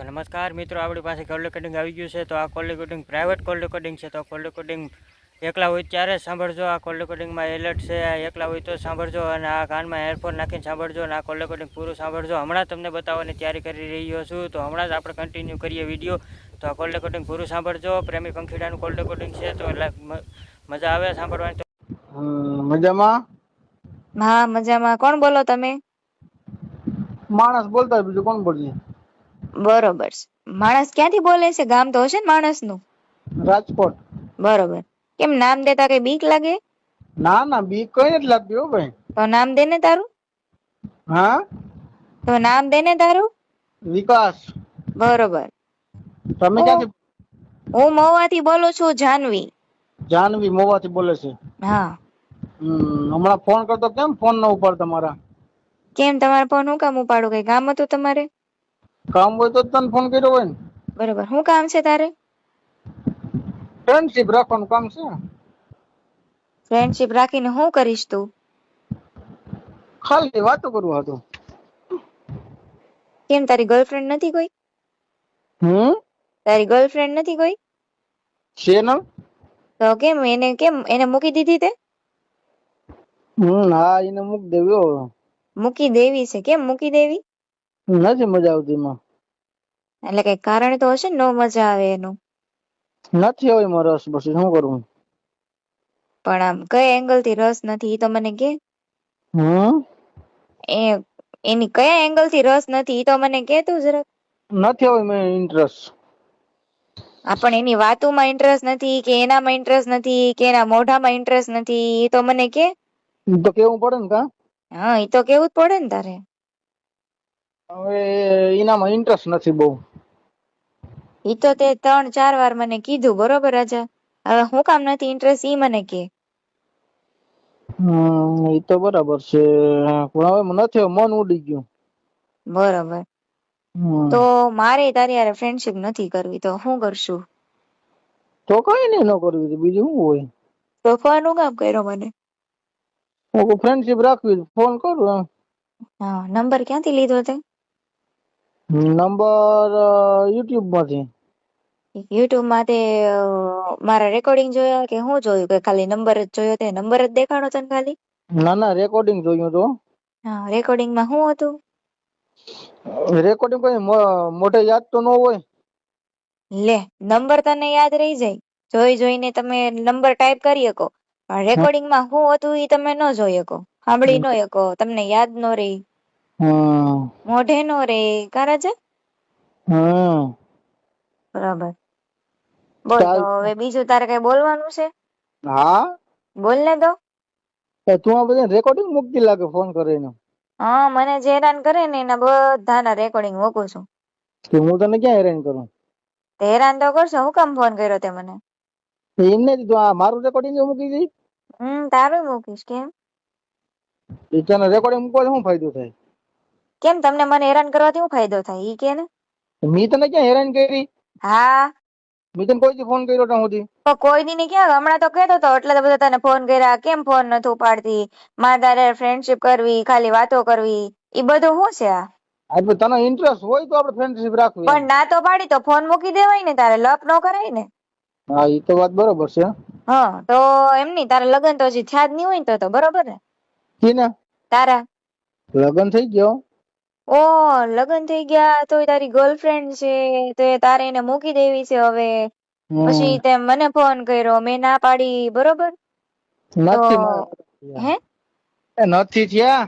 તો નમસ્કાર મિત્રો આપણી પાસે કોલ રેકોર્ડિંગ આવી ગયું છે. તો આ call recording private call recording છે. તો કોલ રેકોર્ડિંગ એકલા હોય ત્યારે સાંભળજો. આ કોલ રેકોર્ડિંગમાં એલર્ટ છે. એકલા હોય તો સાંભળજો અને આ કાનમાં એરફોન નાખીને સાંભળજો અને આ કોલ રેકોર્ડિંગ પૂરું સાંભળજો. હમણાં તમને બતાવવાની તૈયારી કરી રહ્યો છું. તો હમણાં જ આપણે કન્ટિન્યુ કરીએ વીડિયો તો આ કોલ રેકોર્ડિંગ પૂરું સાંભળજો. પ્રેમી પંખીડાનું કોલ રેકોર્ડિંગ છે. તો એટલે મજા આવે સાંભળવાની તો? હમ, મજામાં? હા મજામાં. કોણ બોલો તમે? માણસ બોલતા બીજું કોણ બોલીએ? બરોબર છે. માણસ ક્યાંથી બોલે છે? ગામ તો હશે ને માણસનું? રાજકોટ. બરોબર. કેમ નામ દેતા કઈ બીક લાગે? ના ના બીક કઈ જ લાગતી હો ભાઈ. તો નામ દે ને તારું. હા? તો નામ દે ને તારું. વિકાસ. બરોબર. તમે ક્યાંથી હું મોવાથી બોલું છું જાનવી. જાનવી મોવાથી બોલે છે. હા. હમ, હમણાં ફોન કરતો કેમ ફોન ન ઉપાડ તમારા? કેમ તમારે ફોન હું કામ ઉપાડું? કઈ કામ હતું તમારે? કામ હોય તો તને ફોન કર્યો હોય ને. બરોબર. શું કામ છે તારે? ફ્રેન્ડશિપ રાખવાનું કામ છે. ફ્રેન્ડશિપ રાખીને શું કરીશ તું? ખાલી વાતો કરવા હતો. કેમ તારી ગર્લફ્રેન્ડ નથી કોઈ? હમ? તારી ગર્લફ્રેન્ડ નથી કોઈ? છે ને. તો કેમ એને કેમ એને મૂકી દીધી તે? હમ હા એને મૂકી દેવી મૂકી દેવી છે. કેમ મૂકી દેવી? નથી મજા આવતી એમાં. એટલે કઈ કારણ તો હશે ને નો મજા આવે એનું? નથી હવે એમાં રસ પછી શું કરું પણ આમ કયા એંગલથી રસ નથી ઈ તો મને કે. હમ? એ એની કયા એંગલથી રસ નથી ઈ તો મને કે તું જરાક. નથી હવે મેં ઇન્ટરેસ્ટ આ પણ એની વાતોમાં ઇન્ટરેસ્ટ નથી કે એનામાં ઇન્ટરેસ્ટ નથી કે એના મોઢામાં ઇન્ટરેસ્ટ નથી ઈ તો મને કે. તો કેવું પડે ને કા? હા ઈ તો કેવું જ પડે ને તારે. હવે એનામાં ઇન્ટરેસ્ટ નથી બહુ. ઈ તો તે ત્રણ ચાર વાર મને કીધું બરોબર રાજા? હવે હું કામ નથી ઇન્ટરેસ્ટ ઈ મને કે. હમ એ તો બરાબર છે પણ હવે મને નથી મન ઉડી ગયું. બરોબર. તો મારે તારી હારે ફ્રેન્ડશિપ નથી કરવી તો હું કરશું? તો કઈ નઈ ન કરવી બીજું શું હોય? તો ફોન હું કામ કર્યો મને? હું ફ્રેન્ડશીપ રાખવી ફોન કરું હા નંબર ક્યાંથી લીધો તે? નંબર યુટ્યુબમાંથી યુટ્યુબમાંથી મારા રેકોર્ડિંગ જોયા કે હું જોયું? કે ખાલી નંબર જ જોયો તે નંબર જ દેખાડો તને ખાલી? ના ના રેકોર્ડિંગ જોયું તો. હા રેકોર્ડિંગમાં શું હતું? રેકોર્ડિંગ કોઈ મોટે યાદ તો ન હોય. લે નંબર તને યાદ રહી જાય. જોઈ જોઈને તમે નંબર ટાઈપ કરી શકો. પણ રેકોર્ડિંગમાં શું હતું એ તમે ન જોઈ શકો. સાંભળી ન શકો. તમને યાદ ન રહી. હમ મોઢે ન રે કારા છે હમ બરાબર. બોલ ચાલ. તો હવે બીજું તારે કઈ બોલવાનું છે? હા? બોલ ને તો તું આ બધા રેકોર્ડિંગ મૂકતી લાગે ફોન કરીને. હા મને જે હેરાન કરે ને એના બધાના રેકોર્ડિંગ મૂકું છું. કે હું તને ક્યાં હેરાન કરું? તે હેરાન તો કરશો હું કામ ફોન કર્યો તે મને? એમને જ તું આ મારું રેકોર્ડિંગ મૂકી દઈ હમ તારું મૂકીશ કેમ? તને રેકોર્ડિંગ મૂકવાથી શું ફાયદો થાય? કેમ તમને મને હેરાન કરવાથી શું ફાયદો થાય? ઈ કે ને. મેં તને ક્યાં હેરાન કરી? હા. મેં તને કોઈ ફોન કર્યો તો સુધી પણ કોઈ દી ને ક્યાં હમણાં તો કહેતો હતો એટલે તો બધા તને ફોન કર્યા. કેમ ફોન નથી ઉપાડતી મારે તારે ફ્રેન્ડશિપ કરવી ખાલી વાતો કરવી. ઈ બધું શું છે આ? આ તને ઇન્ટરેસ્ટ હોય તો આપણે ફ્રેન્ડશિપ રાખવી પણ ના તો પાડી તો ફોન મૂકી દેવાય ને તારે લપ ન કરાય ને. હા ઈ તો વાત બરોબર છે. હા તો એમ નહીં તારે લગન તો હજી થયા જ નહીં હોય ને તો તો બરોબર ને. કી તારા? લગન થઈ ગયો. ઓ લગ્ન થઈ ગયા તોય તારી ગર્લફ્રેન્ડ છે તો એ તારે એને મૂકી દેવી છે હવે. પછી તે મને ફોન કર્યો મેં ના પાડી બરોબર? નથી મારા. હે? એ નથી થયા?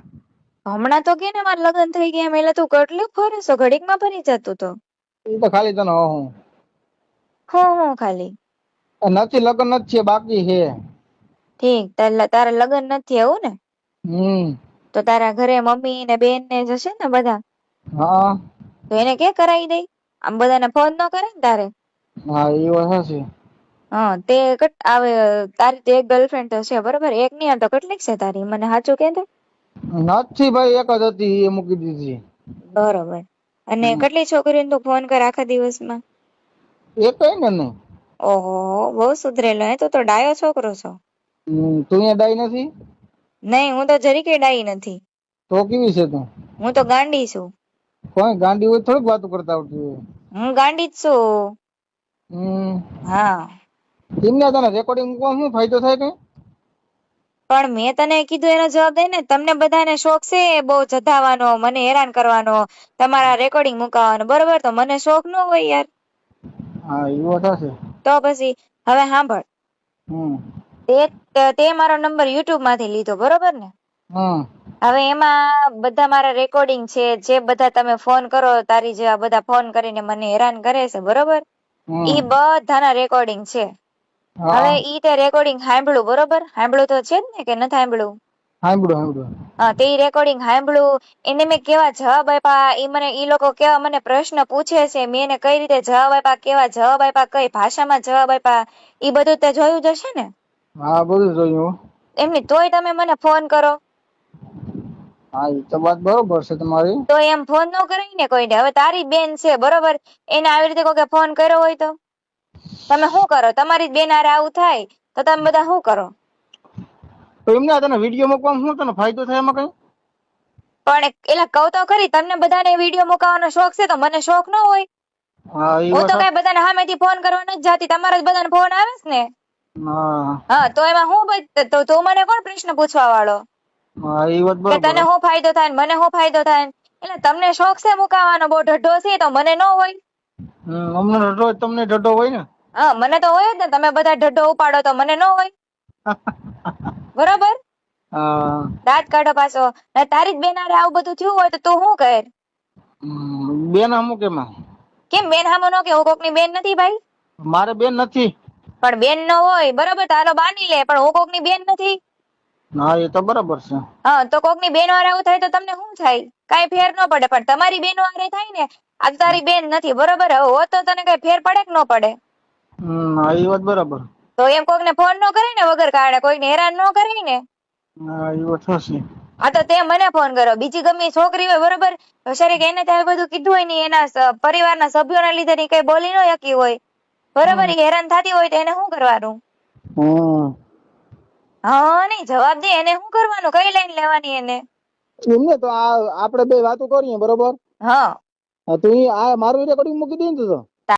હમણાં તો કે ને મારા લગ્ન થઈ ગયા એમ એટલે તું કેટલું ફરે છો ઘડીકમાં ફરી જતું તો. એ તો ખાલી તને હું હું. હું ખાલી? નથી લગ્ન નથી થયા, બાકી છે. ઠીક તારે તારા લગ્ન નથી એવું ને? હમ. તો તારા ઘરે મમ્મી ને બેન ને જશે ને બધા? હા. તો એને કે કરાવી દઈ? આમ બધાને ફોન ન કરે ને તારે? હા એ વાત છે હા તે કટ આવે તારી તો એક ગર્લફ્રેન્ડ તો છે બરોબર? એક નહીં તો કેટલીક છે તારી? મને સાચું કે તો? નથી ભાઈ એક જ હતી એ મૂકી દીધી. બરોબર. અને કેટલી છોકરીઓને તો ફોન કર આખા દિવસમાં? એક કઈ ને ઓહો બહુ સુધરેલો હે તો તો ડાયો છોકરો છો. તું અહીંયા ડાય નથી? નહીં હું તો જરીકે ડાઈ નથી. તો કેવી છે તું? હું તો ગાંડી છું. કોઈ ગાંડી હોય થોડીક વાતો કરતા આવતી હોય. હું ગાંડી જ છું. હમ. હા. એમને તને રેકોર્ડિંગ મૂકવા શું ફાયદો થાય કઈ? પણ મેં તને કીધું એનો જવાબ દે ને તમને બધાને શોખ છે બહુ જતાવાનો મને હેરાન કરવાનો તમારા રેકોર્ડિંગ મુકાવાનો બરોબર? તો મને શોખ ન હોય યાર. હા એ વાત છે તો પછી હવે સાંભળ. હમ. તે તે મારો નંબર યુટ્યુબમાંથી લીધો બરોબર ને? હવે એમાં બધા મારા રેકોર્ડિંગ છે જે બધા તમે ફોન કરો તારી જેવા બધા ફોન કરીને મને હેરાન કરે છે બરોબર? ઈ બધાના રેકોર્ડિંગ છે. હવે ઈ તે રેકોર્ડિંગ સાંભળ્યું બરોબર? સાંભળ્યું તો છે જ ને કે નથી સાંભળ્યું સાંભળ્યું સાંભળ્યું હા તે રેકોર્ડિંગ સાંભળ્યું એને મેં કેવા જવાબ આપ્યા ઈ મને ઈ લોકો કેવા મને પ્રશ્ન પૂછે છે મેં એને કઈ રીતે જવાબ આપ્યા કેવા જવાબ આપ્યા કઈ ભાષામાં જવાબ આપ્યા ઈ બધું તે જોયું જ હશે ને? હા બધું જોયું. એમની તોય તમે મને ફોન કરો. હા એ તો વાત બરોબર છે તમારી. તો એમ ફોન ન કરાય ને કોઈને. હવે તારી બેન છે બરોબર? એને આવી રીતે કોઈ ફોન કર્યો હોય તો? તમે શું કરો? તમારી જ બેન હારે આવું થાય તો તમે બધા શું કરો? તો એમને તને વીડિયો મૂકવામાં શું તને ફાયદો થાય એમાં કઈ? પણ એટલે કહું તો ખરી તમને બધાને વીડિયો મુકાવાનો શોખ છે તો મને શોખ ન હોય. હા એ હું વાત તો કઈ બધાને સામેથી ફોન કરવા નથી જાતી. તમારા જ બધાને ફોન આવે છે ને? હા. તો એમાં હું ભાઈ તો તું મને કોણ પ્રશ્ન પૂછવા વાળો? કે તને શું ફાયદો થાય મને શું ફાયદો થાય એટલે તમને શોખ છે મુકાવાનો? બહુ ઢઢો છે તો મને ન હોય. અમને ઢઢો તમને ઢઢો હોય ને? હા મને તો હોય જ ને. તમે બધા ઢઢો ઉપાડો તો મને ન હોય. બરોબર? દાંત કાઢો પાછો. તારી જ બેન હારે આવું બધું થયું હોય તો તું શું કર? બેન હમું એમાં કેમ બેન હામો નો કે? હું કોકની બેન નથી ભાઈ. મારે બેન નથી. પણ બેન નો હોય બરોબર? તારો બાની લે પણ હું કોકની બેન નથી? હા એ તો બરાબર છે. હા તો કોકની બેન વાળા આવું થાય તો તમને શું થાય? કઈ ફેર ન પડે પણ તમારી બેન વાળે થાય ને આ તારી બેન નથી બરોબર? હવે હોત તો તને કઈ ફેર પડે કે ન પડે? હમ હા એ વાત બરાબર. તો એમ કોકને ફોન ન કરે ને વગર કારણે કોઈને હેરાન ન કરે ને? હા એ વાત થશે આ તો તે મને ફોન કર્યો. બીજી ગમે છોકરી હોય બરોબર? તો કે એને ત્યાં બધું કીધું હોય ને એના પરિવારના સભ્યોના લીધે ની કઈ બોલી ન શકી હોય. બરોબર એ હેરાન થતી હોય તો એને શું કરવાનું? હા નહીં જવાબ દે એને શું કરવાનું? કઈ લાઈન લેવાની એને? એમને તો આ આપણે બે વાતો કરીએ બરોબર? હા. તું આ મારું રેકોર્ડિંગ મૂકી દે ને તો.